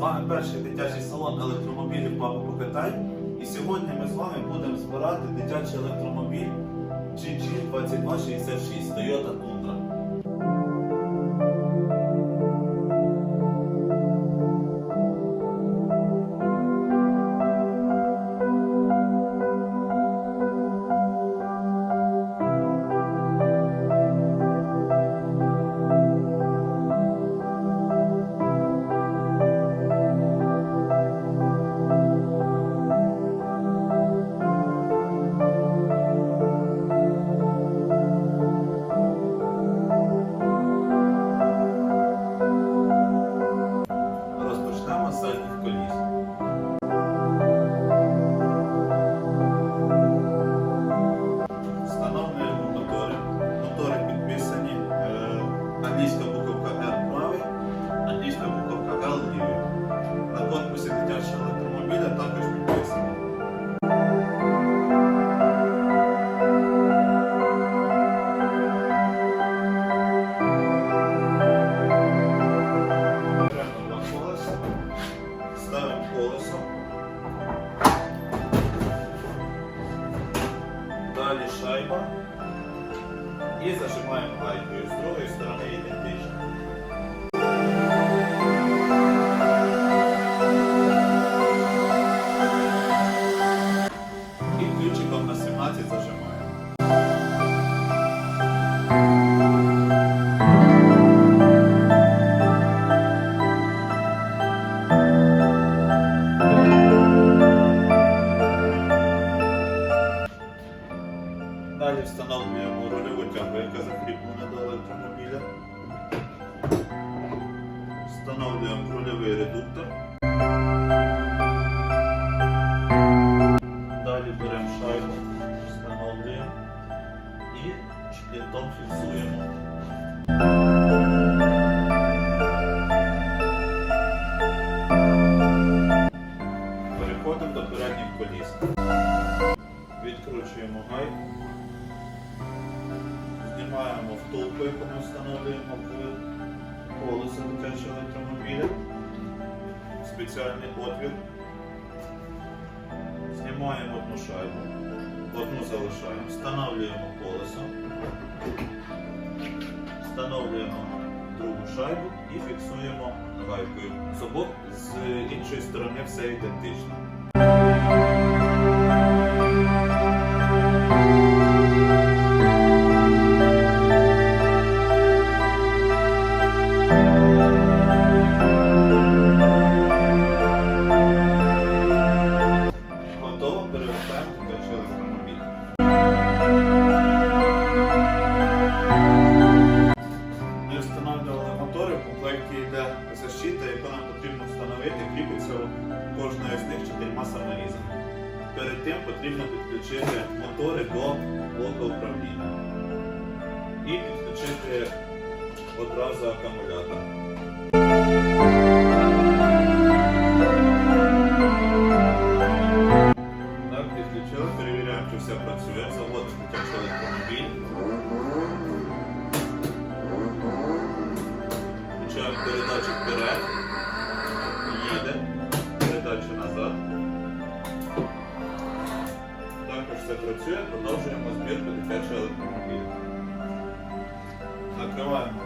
вами перший дитячий салон електромобілів Папа Покатай. І сьогодні ми з вами будемо збирати дитячий електромобіль GG2266 Toyota Tundra. Встановлюємо рульовий редуктор. Електромобіля. Спеціальний отвір. Знімаємо одну шайбу, одну залишаємо, встановлюємо колесо, встановлюємо другу шайбу і фіксуємо гайкою. З обох з іншої сторони все ідентично. Комплекті йде защита, яку нам потрібно встановити, кріпиться у кожної з них чотирма саморізами. Перед тим потрібно підключити мотори до блоку управління і підключити одразу акумулятор. Так, підключили, перевіряємо, чи все працює. Заводимо дитячий електромобіль. Передачу вперед. Їде. Передачу назад. Також все працює. Продовжуємо збірку дитячого електромобіля. Накриваємо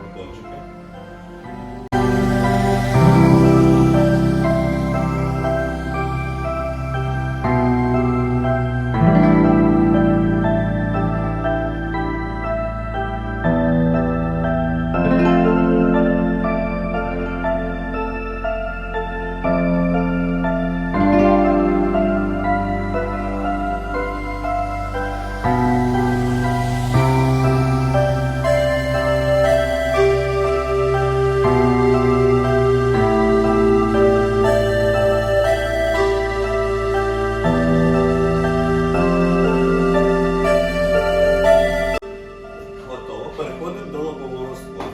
ним дало Богослово.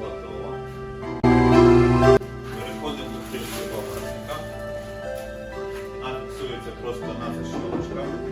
Готово. Переходимо до тільки образика. А просто наша щелочка.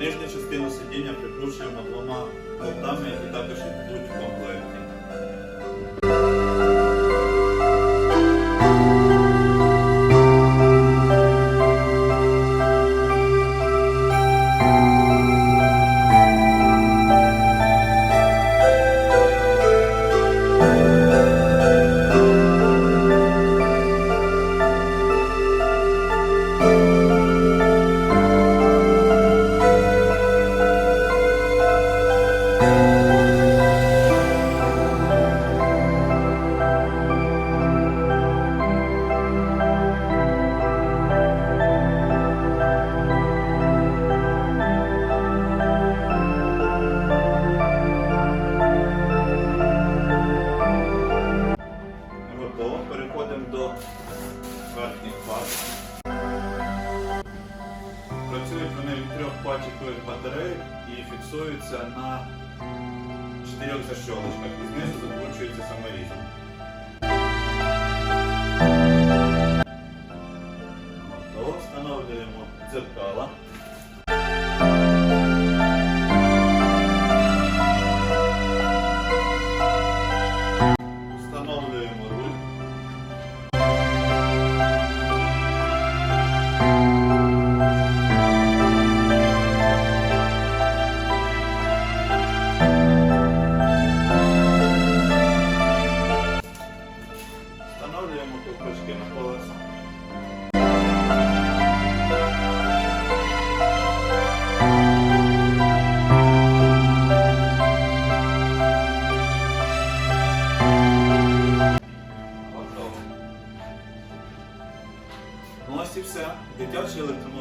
Нижню частину сидіння прикручуємо двома болтами, які також йдуть в комплекті. Працюють вони від трьох пачкових батарей і фіксуються на чотирьох защолочках. І знизу закручується саморізом. Готово. Встановлюємо дзеркала.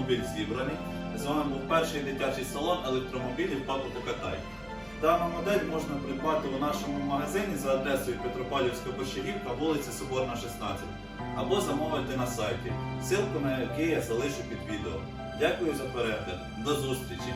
Електромобіль зібраний. З вами був перший дитячий салон електромобілів Папа Покатай. Дану модель можна придбати у нашому магазині за адресою Петропавлівська Борщагівка, вулиця Соборна, 16, або замовити на сайті, ссылку на який я залишу під відео. Дякую за перегляд. До зустрічі!